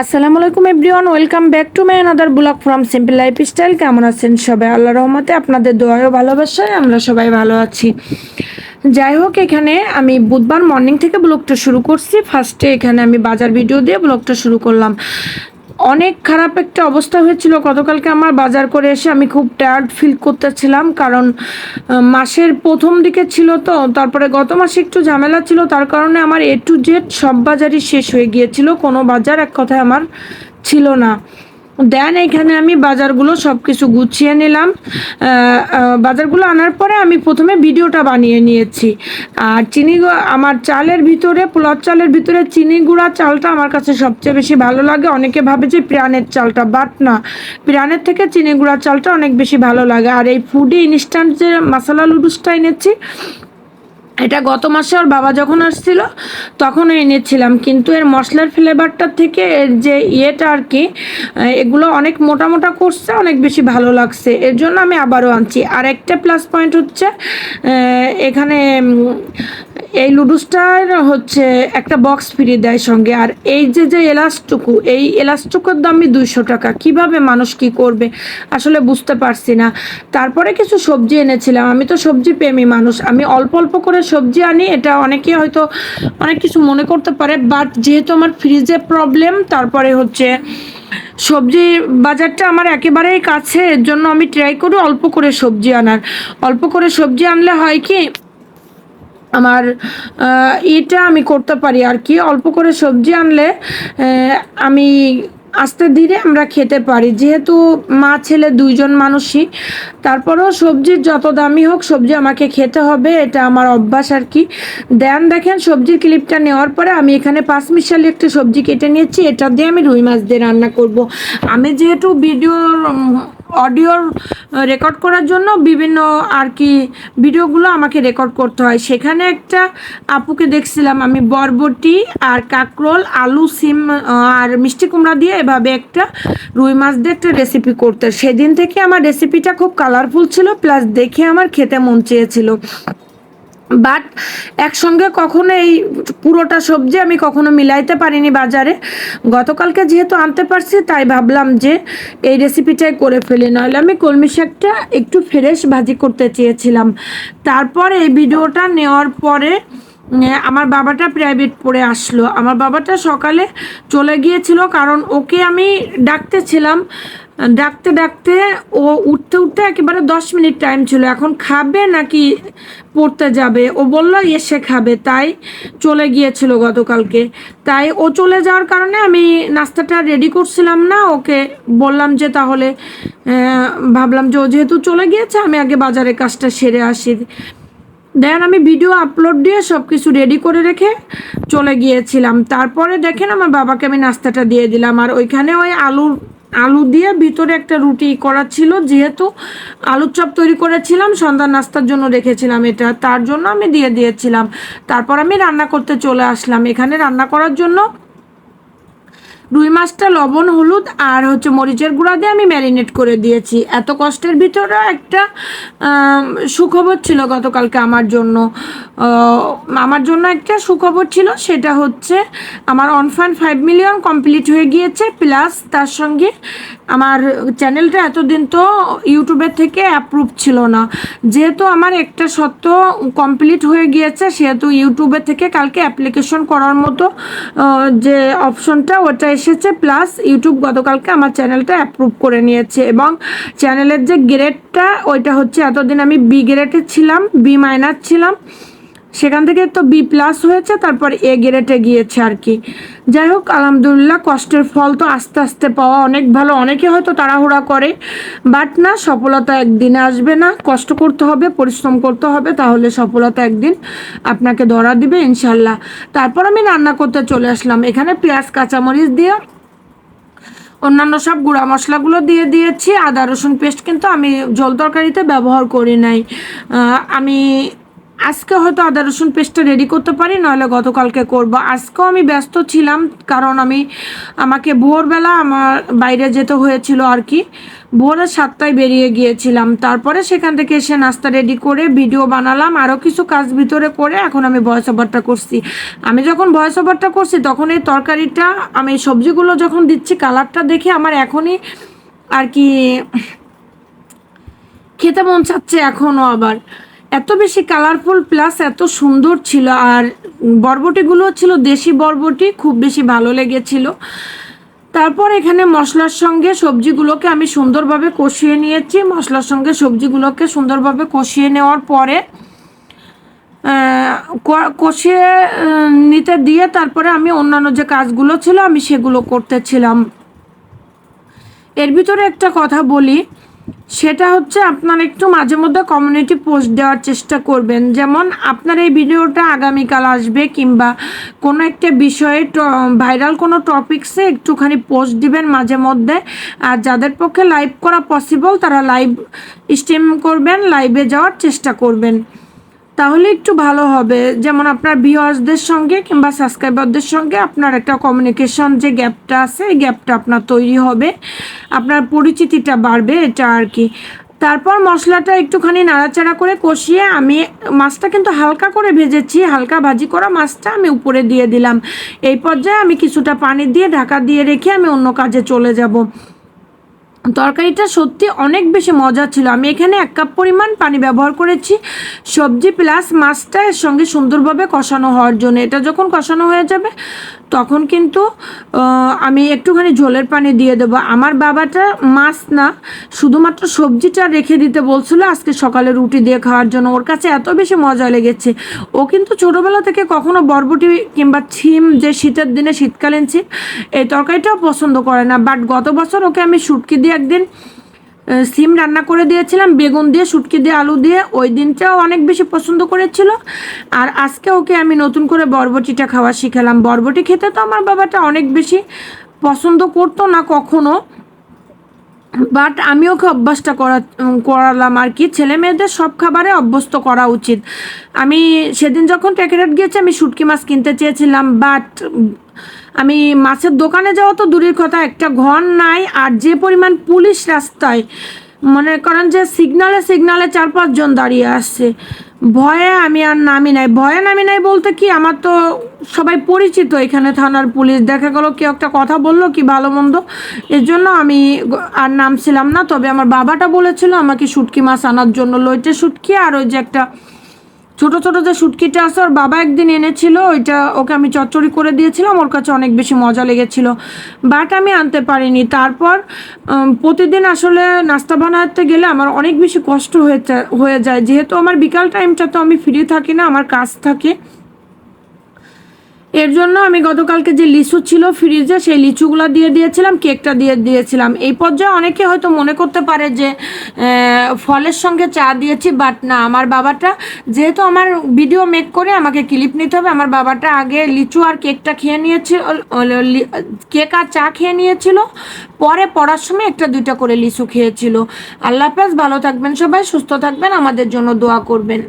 আসসালামু আলাইকুম everyone, welcome back to my another blog from simple lifestyle কেমন আছেন সবাই? আল্লাহ রহমতে আপনাদের দোয়াও ভালোবাসায় আমরা সবাই ভালো আছি। যাই হোক, এখানে আমি বুধবার মর্নিং থেকে ব্লগটা শুরু করছি। ফার্স্টে এখানে আমি বাজার ভিডিও দিয়ে ব্লগটা শুরু করলাম। অনেক খারাপ একটা অবস্থা হয়েছিল। গতকালকে আমার বাজার করে এসে আমি খুব টায়ার্ড ফিল করতেছিলাম, কারণ মাসের প্রথম দিকে ছিল তো, তারপরে গত মাসে একটু ঝামেলা ছিল, তার কারণে আমার এ টু জেড সব বাজারই শেষ হয়ে গিয়েছিল, কোনো বাজার এক কথায় আমার ছিল না। দেন এখানে আমি বাজারগুলো সব কিছু গুছিয়ে নিলাম। বাজারগুলো আনার পরে আমি প্রথমে ভিডিওটা বানিয়ে নিয়েছি। আর চিনি আমার চালের ভিতরে পোলার চালের ভিতরে চিনি গুঁড়া চালটা আমার কাছে সবচেয়ে বেশি ভালো লাগে। অনেকে ভাবে যে প্রাণের চালটা, বাট না। প্রাণের থেকে চিনি গুঁড়া চালটা অনেক বেশি ভালো লাগে। আর এই ফুডি ইনস্ট্যান্ট যে মশলা লুডুসটা এনেছি এটা গত মাসে ওর বাবা যখন আসছিল, তখন এনেছিলাম। কিন্তু এর মশলার ফ্লেভারটার থেকে এর যে ইয়েটা আর কি এগুলো অনেক মোটা মোটা করছে, অনেক বেশি ভালো লাগছে। এর জন্য আমি আবারও আনছি। আর একটা প্লাস পয়েন্ট হচ্ছে এখানে এই লুডুসটার হচ্ছে একটা বক্স ফ্রি দেয় সঙ্গে। আর এই যে যে এলাচটুকু, এই এলাচটুকুর দামই দুইশো টাকা। কীভাবে মানুষ কি করবে? আসলে বুঝতে পারছি না। তারপরে কিছু সবজি এনেছিলাম। আমি তো সবজি প্রেমী মানুষ। আমি অল্প অল্প করে সবজি আনি, এটা অনেকে হয়তো অনেক কিছু মনে করতে পারে বাট যেহেতু আমার ফ্রিজে প্রবলেম তারপরে হচ্ছে সবজি বাজারটা আমার একেবারেই কাছে, এর জন্য আমি ট্রাই করি অল্প করে সবজি আনার। অল্প করে সবজি আনলে হয় কি, আমার এটা আমি করতে পারি আর কি, অল্প করে সবজি আনলে আমি আস্তে ধীরে আমরা খেতে পারি। যেহেতু মা, ছেলে দুইজন মানুষই, তারপরেও সবজির যত দামি হোক সবজি আমাকে খেতে হবে, এটা আমার অভ্যাস আর কি। দেন দেখেন সবজির ক্লিপটা নেওয়ার পরে আমি এখানে পাঁচ মিশালি একটু সবজি কেটে নিয়েছি, এটা দিয়ে আমি রুই মাছ দিয়ে রান্না করব। আমি যেহেতু ভিডিওর অডিওর রেকর্ড করার জন্য বিভিন্ন আর কি ভিডিওগুলো আমাকে রেকর্ড করতে হয়। সেখানে একটা আপুকে দেখছিলাম, আমি বরবটি আর কাকরোল, আলু, সিম আর মিষ্টি কুমড়া দিয়ে এভাবে একটা রুই মাছ দিয়ে একটা রেসিপি করতে সেদিন থেকে আমার রেসিপিটা খুব কালারফুল ছিল প্লাস দেখে আমার খেতে মন চেয়েছিল। বাট একসঙ্গে কখনো এই পুরোটা সবজি আমি কখনো মিলাইতে পারিনি বাজারে। গতকালকে যেহেতু আনতে পারছি, তাই ভাবলাম যে এই রেসিপিটাই করে ফেলি। নইলে আমি কলমি শাকটা একটু ফ্রেশ ভাজি করতে চেয়েছিলাম। তারপর এই ভিডিওটা নেওয়ার পরে আমার বাবাটা প্রাইভেট পড়ে আসলো। আমার বাবাটা সকালে চলে গিয়েছিল, কারণ ওকে আমি ডাকতেছিলাম। ডাকতে ডাকতে ও উঠতে উঠতে একেবারে দশ মিনিট টাইম ছিল। এখন খাবে নাকি পড়তে যাবে? ও বলল এসে খাবে। তাই চলে গিয়েছিল গতকালকে। তাই ও চলে যাওয়ার কারণে আমি নাস্তাটা রেডি করছিলাম না। ওকে বললাম যে, তাহলে ভাবলাম যে ও যেহেতু চলে গিয়েছে, আমি আগে বাজারের কাজটা সেরে আসি। দেন আমি ভিডিও আপলোড দিয়ে সব কিছু রেডি করে রেখে চলে গিয়েছিলাম। তারপরে দেখেন আমার বাবাকে আমি নাস্তাটা দিয়ে দিলাম। আর ওইখানে ওই আলুর আলু দিয়ে ভিতরে একটা রুটি করা ছিল, যেহেতু আলুর চপ তৈরি করেছিলাম সন্ধ্যা নাস্তার জন্য রেখেছিলাম এটা, তার জন্য আমি দিয়ে দিয়েছিলাম। তারপর আমি রান্না করতে চলে আসলাম। এখানে রান্না করার জন্য রুই মাছটা লবণ, হলুদ আর হচ্ছে মরিচের গুঁড়া দিয়ে আমি ম্যারিনেট করে দিয়েছি। এত কষ্টের ভিতরে একটা সুখবর ছিল গতকালকে আমার জন্য। আমার জন্য একটা সুখবর ছিল, সেটা হচ্ছে আমার one point five million complete হয়ে গিয়েছে প্লাস তার সঙ্গে আমার চ্যানেলটা এতদিন তো ইউটিউবের থেকে অ্যাপ্রুভ ছিল না। যেহেতু আমার একটা সত্য কমপ্লিট হয়ে গিয়েছে, সেহেতু ইউটিউবের থেকে কালকে অ্যাপ্লিকেশন করার মতো যে অপশনটা ওটা এসেছে প্লাস ইউটিউব গতকালকে আমার চ্যানেলটা অ্যাপ্রুভ করে নিয়েছে এবং চ্যানেলের যে গ্রেডটা ওইটা হচ্ছে এতদিন আমি বি গ্রেডে ছিলাম বি মাইনাস ছিলাম। সেখান থেকে তো বি প্লাস হয়েছে, তারপর এ গ্রেডে গিয়েছে আর কি। যাই হোক, আলহামদুলিল্লাহ, কষ্টের ফল তো আস্তে আস্তে পাওয়া অনেক ভালো। অনেকে হয়তো তাড়াহুড়া করে বাট না, সফলতা একদিনে আসবে না। কষ্ট করতে হবে, পরিশ্রম করতে হবে, তাহলে সফলতা একদিন আপনাকে ধরা দিবে ইনশাল্লাহ তারপর আমি রান্না করতে চলে আসলাম। এখানে পেঁয়াজ, কাঁচামরিচ দিয়ে অন্যান্য সব গুঁড়া মশলাগুলো দিয়ে দিয়েছি। আদা, রসুন পেস্ট কিন্তু আমি জল তরকারিতে ব্যবহার করি নাই। আমি আজকে হয়তো আদা, রসুন পেস্টটা রেডি করতে পারি, নইলে গতকালকে করব। আজকেও আমি ব্যস্ত ছিলাম, কারণ আমি, আমাকে ভোরবেলা আমার বাইরে যেতে হয়েছিল আর কি। ভোরের সাতটায় বেরিয়ে গিয়েছিলাম। তারপরে সেখান থেকে এসে নাস্তা রেডি করে ভিডিও বানালাম আরও কিছু কাজ ভিতরে করে এখন আমি ভয়েস ওভারটা করছি। আমি যখন ভয়েস ওভারটা করছি, তখন এই তরকারিটা, আমি সবজিগুলো যখন দিচ্ছি, কালারটা দেখে আমার এখনই আর কি, খেতে মন চাচ্ছে এখনও আবার। এত বেশি কালারফুল প্লাস এত সুন্দর ছিল। আর বরবটিগুলো ছিল দেশি বরবটি, খুব বেশি ভালো লেগেছিল। তারপর এখানে মশলার সঙ্গে সবজিগুলোকে আমি সুন্দরভাবে কষিয়ে নিয়েছি। মশলার সঙ্গে সবজিগুলোকে সুন্দরভাবে কষিয়ে নেওয়ার পরে কষিয়ে নিতে দিয়ে তারপরে আমি অন্যান্য যে কাজগুলো ছিল, আমি সেগুলো করতেছিলাম। এর ভিতরে একটা কথা বলি সেটা হচ্ছে আপনার একটু মাঝে মধ্যে কমিউনিটি পোস্ট দেওয়ার চেষ্টা করবেন। যেমন আপনার এই ভিডিওটা আগামীকাল আসবে কিংবা কোনো একটা বিষয়ে ভাইরাল কোনো টপিক্সে একটুখানি পোস্ট দিবেন মাঝে মধ্যে। আর যাদের পক্ষে লাইভ করা পসিবল তারা লাইভ স্ট্রিম করবেন লাইভে যাওয়ার চেষ্টা করবেন। তাহলে একটু ভালো হবে। যেমন আপনার ভিউয়ার্সদের সঙ্গে কিংবা সাবস্ক্রাইবারদের সঙ্গে আপনার একটা কমিউনিকেশন যে গ্যাপটা আছে, এই গ্যাপটা আপনার তৈরি হবে। আপনার পরিচিতিটা বাড়বে এটা আর কি। তারপর মশলাটা একটুখানি নাড়াচাড়া করে কষিয়ে আমি মাছটা কিন্তু হালকা করে ভেজেছি, হালকা ভাজি করা মাছটা আমি উপরে দিয়ে দিলাম। এই পর্যায়ে আমি কিছুটা পানি দিয়ে ঢাকা দিয়ে রেখে আমি অন্য কাজে চলে যাব। তরকারিটা সত্যি অনেক বেশি মজা ছিল। আমি এখানে এক কাপ পরিমাণ পানি ব্যবহার করেছি। সবজি প্লাস মাছটা এর সঙ্গে সুন্দরভাবে কষানো হওয়ার জন্য। এটা যখন কষানো হয়ে যাবে তখন কিন্তু আমি একটুখানি ঝোলের পানি দিয়ে দেবো। আমার বাবাটা মাছ না, শুধুমাত্র সবজিটা রেখে দিতে বলছিল আজকে সকালে রুটি দিয়ে খাওয়ার জন্য। ওর কাছে এত বেশি মজা লেগেছে। ও কিন্তু ছোটোবেলা থেকে কখনো বরবটি কিংবা ছিম যে শীতের দিনে শীতকালীন ছিম, এই তরকারিটাও পছন্দ করে না। বাট গত বছর ওকে আমি শুটকি দিয়ে একদিন সিম রান্না করে দিয়েছিলাম, বেগুন দিয়ে, শুটকি দিয়ে, আলু দিয়ে। ওই দিনটাও অনেক বেশি পছন্দ করেছিল। আর আজকে ওকে আমি নতুন করে বরবটিটা খাওয়া শিখালাম। বরবটি খেতে তো আমার বাবাটা অনেক বেশি পছন্দ করতো না কখনো। বাট আমি ওকে অভ্যাসটা করা করালাম আর কি। ছেলে মেয়েদের সব খাবারে অভ্যস্ত করা উচিত। আমি সেদিন যখন প্যাকেট গিয়েছি, আমি শুটকি মাছ কিনতে চেয়েছিলাম, বাট আমি মাছের দোকানে যাওয়া তো দূরের কথা, একটা ঘর নাই আর যে পরিমাণ পুলিশ রাস্তায়, মনে করেন যে সিগনালে সিগনালে চার পাঁচজন দাঁড়িয়ে আসছে ভয়ে আমি আর নামি নাই। ভয়ে নামি নাই বলতে কি, আমার তো সবাই পরিচিত এখানে থানার পুলিশ। দেখা গেলো কেউ একটা কথা বলল কি ভালো মন্দ এর জন্য আমি আর নামছিলাম না। তবে আমার বাবাটা বলেছিল আমাকে শুটকি মাছ আনার জন্য, লইটে শুটকি আর ওই যে একটা ছোট ছোট যে শুটকিটা আছে, ওর বাবা একদিন এনেছিল, ওইটা ওকে আমি চচ্চড়ি করে দিয়েছিলাম, ওর কাছে অনেক বেশি মজা লেগেছিল। বাট আমি আনতে পারিনি। তারপর প্রতিদিন আসলে নাস্তা বানাতে গেলে আমার অনেক বেশি কষ্ট হয়ে হয়ে যায়। যেহেতু আমার বিকাল টাইমটা তো আমি ফ্রি থাকি না, আমার কাজ থাকে। এর জন্য আমি গতকালকে যে লিচু ছিল ফ্রিজে, সেই লিচুগুলো দিয়ে দিয়েছিলাম, কেকটা দিয়ে দিয়েছিলাম। এই পর্যায়ে অনেকে হয়তো মনে করতে পারে যে ফলের সঙ্গে চা দিয়েছি, বাট না, আমার বাবাটা যেহেতু আমার ভিডিও মেক করে আমাকে ক্লিপ নিতে হবে, আমার বাবাটা আগে লিচু আর কেকটা খেয়ে নিয়েছিল কেক আর চা খেয়ে নিয়েছিল, পরে পড়ার সময় একটা দুইটা করে লিচু খেয়েছিল। আল্লাহ হাফেজ, ভালো থাকবেন সবাই, সুস্থ থাকবেন, আমাদের জন্য দোয়া করবেন।